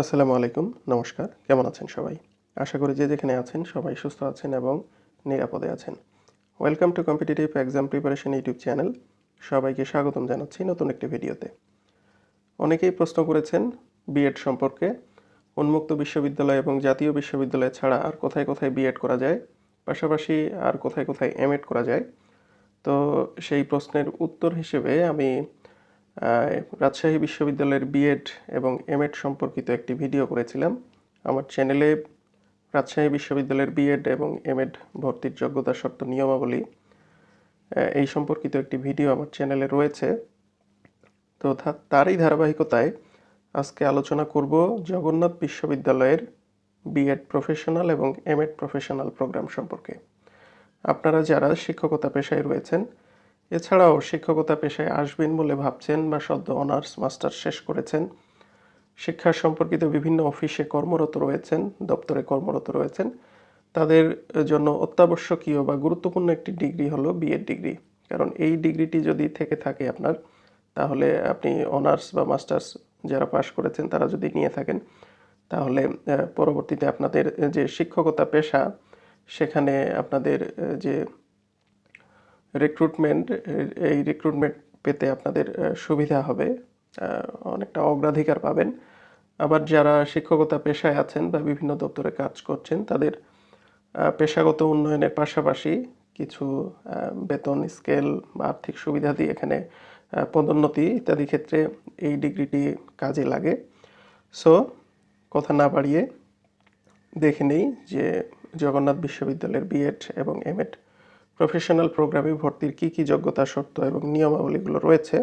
আসসালামু আলাইকুম, নমস্কার। কেমন আছেন সবাই? আশা করি যে যেখানে আছেন সবাই সুস্থ আছেন এবং নিরাপদে আছেন। Welcome to competitive exam preparation YouTube channel সবাইকে স্বাগতম জানাচ্ছি নতুন একটি ভিডিওতে। অনেকেই প্রশ্ন করেছেন বিএড সম্পর্কে। উন্মুক্ত বিশ্ববিদ্যালয় এবং জাতীয় বিশ্ববিদ্যালয় ছাড়া আর কোথায় কোথায় বিএড করা যায়? পাশাপাশি আর কোথায় কোথায় এমএড করা যায়? তো সেই প্রশ্নের উত্তর হিসেবে আমি রাজশাহী বিশ্ববিদ্যালয়ের বিএড এবং এমএড সম্পর্কিত একটি ভিডিও করেছিলাম। আমার চ্যানেলে রাজশাহী বিশ্ববিদ্যালয়ের বিএড এবং এমএড ভর্তির যোগ্যতা শর্ত নিয়মাবলী এই সম্পর্কিত একটি ভিডিও আমার চ্যানেলে রয়েছে। তো তারই ধারাবাহিকতায় আজকে আলোচনা করব জগন্নাথ বিশ্ববিদ্যালয়ের বিএড প্রফেশনাল এবং এমএড প্রফেশনাল প্রোগ্রাম সম্পর্কে। আপনারা যারা শিক্ষকতা পেশায় রয়েছেন এছাড়াও শিক্ষকতা পেশায় আসবেন বলে ভাবছেন বা সদ্য অনার্স মাস্টার শেষ করেছেন। শিক্ষা সম্পর্কিত বিভিন্ন অফিসে কর্মরত রয়েছেন, দপ্তরে কর্মরত রয়েছেন। তাদের জন্য অত্যাবশ্যকীয় বা গুরুত্বপূর্ণ একটি ডিগ্রি হলো বিএড ডিগ্রি। কারণ এই ডিগ্রিটি যদি থেকে থাকে আপনার, তাহলে আপনি অনার্স বা মাস্টার্স যারা পাশ করেছেন তারা যদি নিয়ে থাকেন, তাহলে পরবর্তীতে আপনাদের যে শিক্ষকতা পেশা, সেখানে আপনাদের যে রিক্রুটমেন্ট এই রিক্রুটমেন্ট পেতে আপনাদের সুবিধা হবে। অনেকটা অগ্রাধিকার পাবেন। আবার যারা শিক্ষকতা পেশায় আছেন বা বিভিন্ন দপ্তরে কাজ করছেন, তাদের পেশাগত উন্নয়নের পাশাপাশি কিছু বেতন, স্কেল বা আর্থিক সুবিধা দিয়ে এখানে পদোন্নতি ইত্যাদি ক্ষেত্রে এই ডিগ্রিটি কাজে লাগে। সো কথা না বাড়িয়ে দেখে নেই যে জগন্নাথ বিশ্ববিদ্যালয়ের বিএড এবং এমএড প্রফেশনাল প্রোগ্রামে ভর্তির কি কি যোগ্যতা, শর্ত এবং নিয়মাবলীগুলো রয়েছে?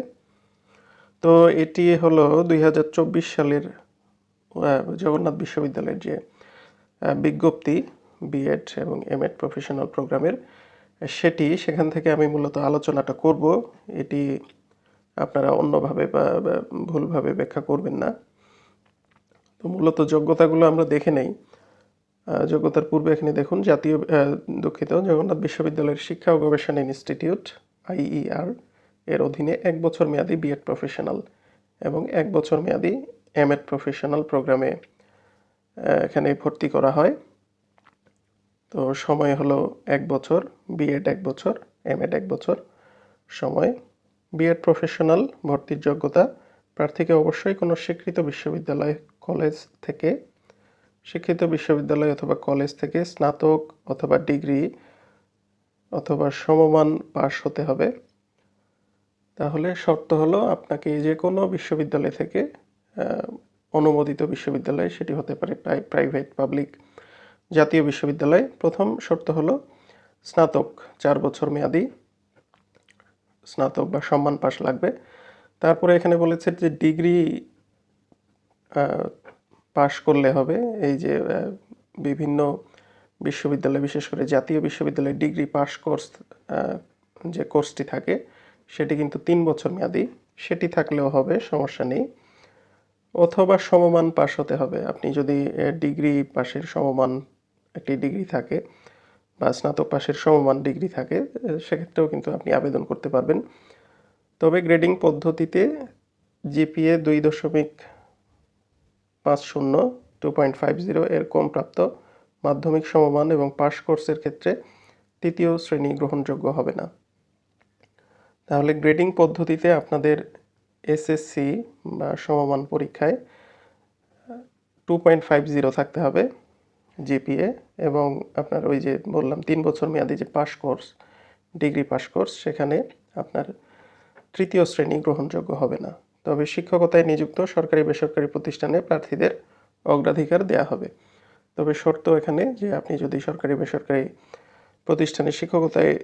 তো এটি হলো দুই হাজার চব্বিশ সালের জগন্নাথ বিশ্ববিদ্যালয়ের যে বিজ্ঞপ্তি বিএড এবং এমএড প্রফেশনাল প্রোগ্রামের, সেটি সেখান থেকে আমি মূলত আলোচনাটা করব। এটি আপনারা অন্যভাবে বা, ভুলভাবে ব্যাখ্যা করবেন না। তো মূলত যোগ্যতাগুলো আমরা দেখে নেই। যোগ্যতার পূর্বে এখানে দেখুন, জাতীয় দুঃখিত, জগন্নাথ বিশ্ববিদ্যালয়ের শিক্ষা ও গবেষণা ইনস্টিটিউট আইইআর এর অধীনে এক বছর মেয়াদী বিএড প্রফেশনাল এবং এক বছর মেয়াদী এমএড প্রফেশনাল প্রোগ্রামে এখানে ভর্তি করা হয়। তো সময় হলো এক বছর বিএড এক বছর, এম এড এক বছর সময়। বিএড প্রফেশনাল ভর্তির যোগ্যতা, প্রার্থীকে অবশ্যই কোনো স্বীকৃত বিশ্ববিদ্যালয়, কলেজ থেকে শিক্ষিত বিশ্ববিদ্যালয় অথবা কলেজ থেকে স্নাতক অথবা ডিগ্রি অথবা সমমান পাশ হতে হবে। তাহলে শর্ত হলো আপনাকে যে কোনো বিশ্ববিদ্যালয় থেকে অনুমোদিত বিশ্ববিদ্যালয়, সেটি হতে পারে প্রাইভেট, পাবলিক জাতীয় বিশ্ববিদ্যালয়। প্রথম শর্ত হলো স্নাতক, চার বছর মেয়াদি স্নাতক বা সম্মান পাশ লাগবে। তারপরে এখানে বলেছে যে ডিগ্রি পাশ করলে হবে। এই যে বিভিন্ন বিশ্ববিদ্যালয়, বিশেষ করে জাতীয় বিশ্ববিদ্যালয়ে ডিগ্রি পাশ কোর্স যে কোর্সটি থাকে, সেটি কিন্তু তিন বছর মেয়াদি। সেটি থাকলেও হবে, সমস্যা নেই। অথবা সমমান পাশ হতে হবে। আপনি যদি ডিগ্রি পাশের সমমান, একটি ডিগ্রি থাকে বা স্নাতক পাশের সমমান ডিগ্রি থাকে সেক্ষেত্রেও কিন্তু আপনি আবেদন করতে পারবেন। তবে গ্রেডিং পদ্ধতিতে জিপিএ দুই দশমিক পাঁচ শূন্য টু পয়েন্ট ফাইভ জিরো এর কম প্রাপ্ত মাধ্যমিক সমমান এবং পাশ কোর্সের ক্ষেত্রে তৃতীয় শ্রেণি গ্রহণযোগ্য হবে না। তাহলে গ্রেডিং পদ্ধতিতে আপনাদের এসএসসি বা সমমান পরীক্ষায় টু পয়েন্ট ফাইভ জিরো থাকতে হবে জিপিএ এবং আপনার ওই যে বললাম তিন বছর মেয়াদি যে pass course, degree pass course, সেখানে আপনার তৃতীয় শ্রেণি গ্রহণযোগ্য হবে না। তবে শিক্ষকতায় নিযুক্ত সরকারি বেসরকারি প্রতিষ্ঠানে প্রার্থীদের অগ্রাধিকার দেয়া হবে। তবে শর্ত এখানে যে আপনি যদি সরকারি বেসরকারি প্রতিষ্ঠানে শিক্ষকতায়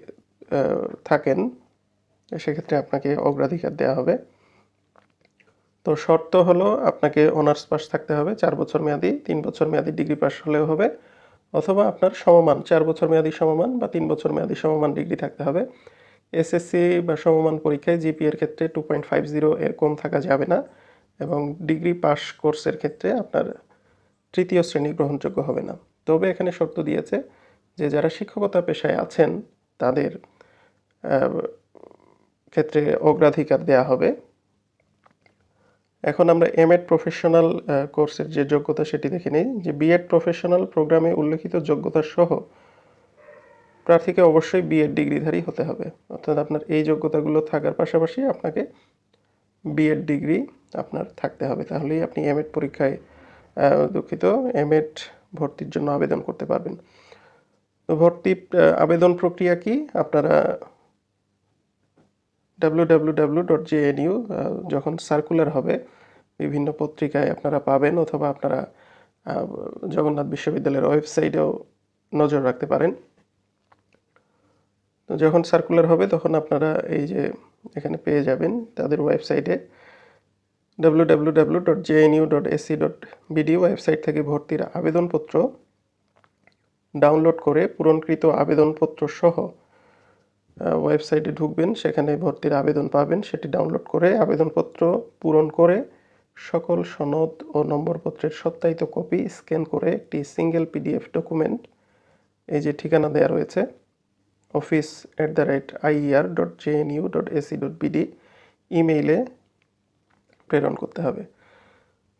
থাকেন, সেক্ষেত্রে আপনাকে অগ্রাধিকার দেওয়া হবে। তো শর্ত হলো আপনাকে অনার্স পাস থাকতে হবে, চার বছর মেয়াদি, তিন বছর মেয়াদি ডিগ্রি পাস হলেও হবে, অথবা আপনার সমমান, চার বছর মেয়াদি সমমান বা তিন বছর মেয়াদি সমমান ডিগ্রি থাকতে হবে। এসএসসি বা সমমান পরীক্ষায় জিপি এর ক্ষেত্রে টু পয়েন্ট ফাইভ জিরো এর কম থাকা যাবে না এবং ডিগ্রি পাস কোর্সের ক্ষেত্রে আপনার তৃতীয় শ্রেণি গ্রহণযোগ্য হবে না। তবে এখানে শর্ত দিয়েছে যে যারা শিক্ষকতা পেশায় আছেন, তাদের ক্ষেত্রে অগ্রাধিকার দেয়া হবে। এখন আমরা এমএড প্রফেশনাল কোর্সের যে যোগ্যতা সেটি দেখে নিই। যে বিএড প্রফেশনাল প্রোগ্রামে উল্লেখিত যোগ্যতা সহ প্রার্থীকে অবশ্যই বিএড ডিগ্রিধারী হতে হবে। অর্থাৎ আপনার এই যোগ্যতাগুলো থাকার পাশাপাশি আপনাকে বিএড ডিগ্রি আপনার থাকতে হবে। তাহলেই আপনি এমএড পরীক্ষায় দুঃখিত এমএড ভর্তির জন্য আবেদন করতে পারবেন। তো ভর্তি আবেদন প্রক্রিয়া কি? আপনারা ডাব্লিউ ডট যখন সার্কুলার হবে, বিভিন্ন পত্রিকায় আপনারা পাবেন অথবা আপনারা জগন্নাথ বিশ্ববিদ্যালয়ের ওয়েবসাইটেও নজর রাখতে পারেন। তো যখন সার্কুলার হবে, তখন আপনারা এই যে এখানে পেয়ে যাবেন তাদের ওয়েবসাইটে W dot dot AC dot website থেকে ভর্তির আবেদনপত্র ডাউনলোড করে পূরণকৃত আবেদনপত্র সহ ওয়েবসাইটে ঢুকবেন। সেখানে ভর্তির আবেদন পাবেন। সেটি ডাউনলোড করে আবেদনপত্র পূরণ করে সকল সনদ ও নম্বরপত্রের সত্যায়িত কপি স্ক্যান করে একটি সিঙ্গেল পিডিএফ ডকুমেন্ট এই যে ঠিকানা দেওয়া রয়েছে। Office at the rate IER dot JNU dot AC dot BD ইমেইলে প্রেরণ করতে হবে।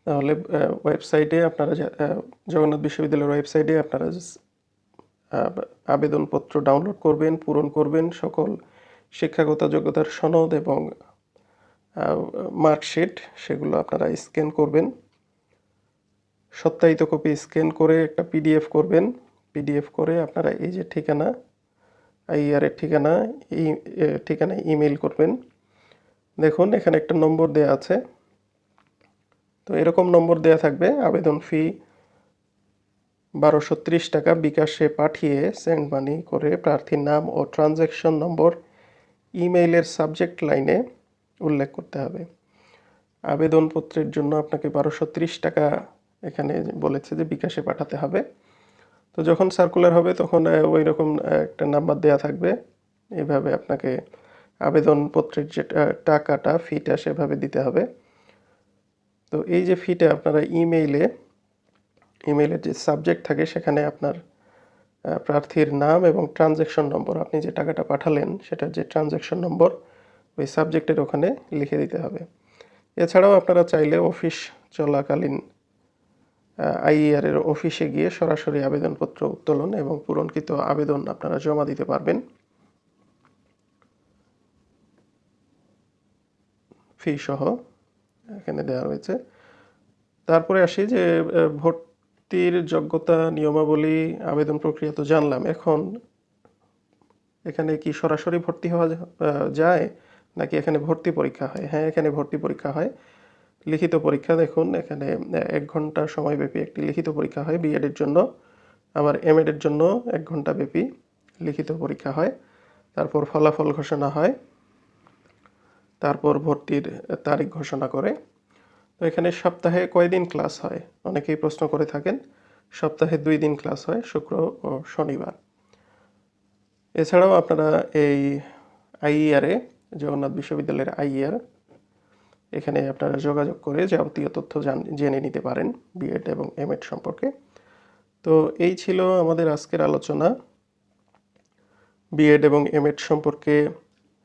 তাহলে ওয়েবসাইটে আপনারা জগন্নাথ বিশ্ববিদ্যালয়ের ওয়েবসাইটে আপনারা আবেদনপত্র ডাউনলোড করবেন, পূরণ করবেন সকল শিক্ষাগত যোগ্যতার সনদ এবং মার্কশিট সেগুলো আপনারা স্ক্যান করবেন। সত্যায়িত কপি স্ক্যান করে একটা পিডিএফ করবেন। পিডিএফ করে আপনারা এই যে ঠিকানা আইআর এর ঠিকানা, এই ঠিকানায় ইমেল করবেন। দেখুন, এখানে একটা নম্বর দেয়া আছে। তো এরকম নম্বর দেয়া থাকবে, আবেদন ফি বারোশো টাকা। বিকাশে পাঠিয়ে সেন্ড মানি করে প্রার্থীর নাম ও ট্রানজ্যাকশন নম্বর ইমেইলের সাবজেক্ট লাইনে উল্লেখ করতে হবে। আবেদনপত্রের জন্য আপনাকে বারোশো টাকা এখানে বলেছে যে বিকাশে পাঠাতে হবে। তো যখন সার্কুলার হবে তখন ওই রকম একটা নাম্বার দেয়া থাকবে। এভাবে আপনাকে আবেদনপত্রের যে টাকাটা ফিটা সেভাবে দিতে হবে। তো এই যে ফিটা আপনারা ইমেইলে ইমেইলের যে সাবজেক্ট থাকে সেখানে আপনার প্রার্থীর নাম এবং ট্রানজ্যাকশন নম্বর আপনি যে টাকাটা পাঠালেন সেটার যে ট্রানজ্যাকশন নম্বর ওই সাবজেক্টের ওখানে লিখে দিতে হবে। এছাড়াও আপনারা চাইলে অফিস চলাকালীন আইইআর এর অফিসে গিয়ে সরাসরি আবেদনপত্র উত্তোলন এবং পূরণকৃত আবেদন আপনারা জমা দিতে পারবেন। ফি সহ এখানে দেওয়া রয়েছে। তারপরে আসি যে ভর্তির যোগ্যতা নিয়মাবলী, আবেদন প্রক্রিয়া তো জানলাম। এখন এখানে কি সরাসরি ভর্তি হওয়া যায় নাকি এখানে ভর্তি পরীক্ষা হয়? হ্যাঁ এখানে ভর্তি পরীক্ষা হয়। লিখিত পরীক্ষা দেখুন, এখানে এক ঘণ্টা সময়ব্যাপী একটি লিখিত পরীক্ষা হয় বিএডের জন্য। আবার এমএডের জন্য এক ঘণ্টা ব্যাপী লিখিত পরীক্ষা হয়। তারপর ফলাফল ঘোষণা হয়। তারপর ভর্তির তারিখ ঘোষণা করে। তো এখানে সপ্তাহে কয়দিন ক্লাস হয়? অনেকেই প্রশ্ন করে থাকেন, সপ্তাহে দুই দিন ক্লাস হয়, শুক্র ও শনিবার। এছাড়াও আপনারা এই আইইআরে জগন্নাথ বিশ্ববিদ্যালয়ের আইইআর এখানে আপনারা যোগাযোগ করে যাবতীয় তথ্য জান নিতে পারেন বিএড এবং এমএড সম্পর্কে। তো এই ছিল আমাদের আজকের আলোচনা। বিএড এবং এমএড সম্পর্কে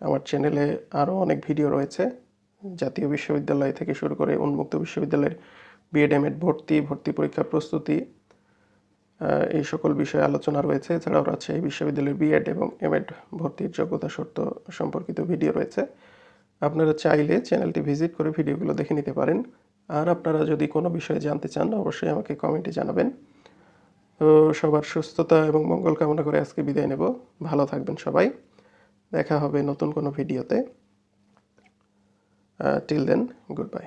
আমার চ্যানেলে আরও অনেক ভিডিও রয়েছে। জাতীয় বিশ্ববিদ্যালয় থেকে শুরু করে উন্মুক্ত বিশ্ববিদ্যালয়ের বিএড এমএড ভর্তি ভর্তি পরীক্ষার প্রস্তুতি এই সকল বিষয়ে আলোচনা রয়েছে। এছাড়াও রাজশাহী বিশ্ববিদ্যালয়ের বিএড এবং এমএড ভর্তির যোগ্যতা শর্ত সম্পর্কিত ভিডিও রয়েছে। আপনারা চাইলে চ্যানেলটি ভিজিট করে ভিডিওগুলো দেখে নিতে পারেন। আর আপনারা যদি কোনো বিষয়ে জানতে চান, অবশ্যই আমাকে কমেন্টে জানাবেন। তো সবার সুস্থতা এবং মঙ্গল কামনা করে আজকে বিদায় নেব। ভালো থাকবেন সবাই। দেখা হবে নতুন কোনো ভিডিওতে। Till then good bye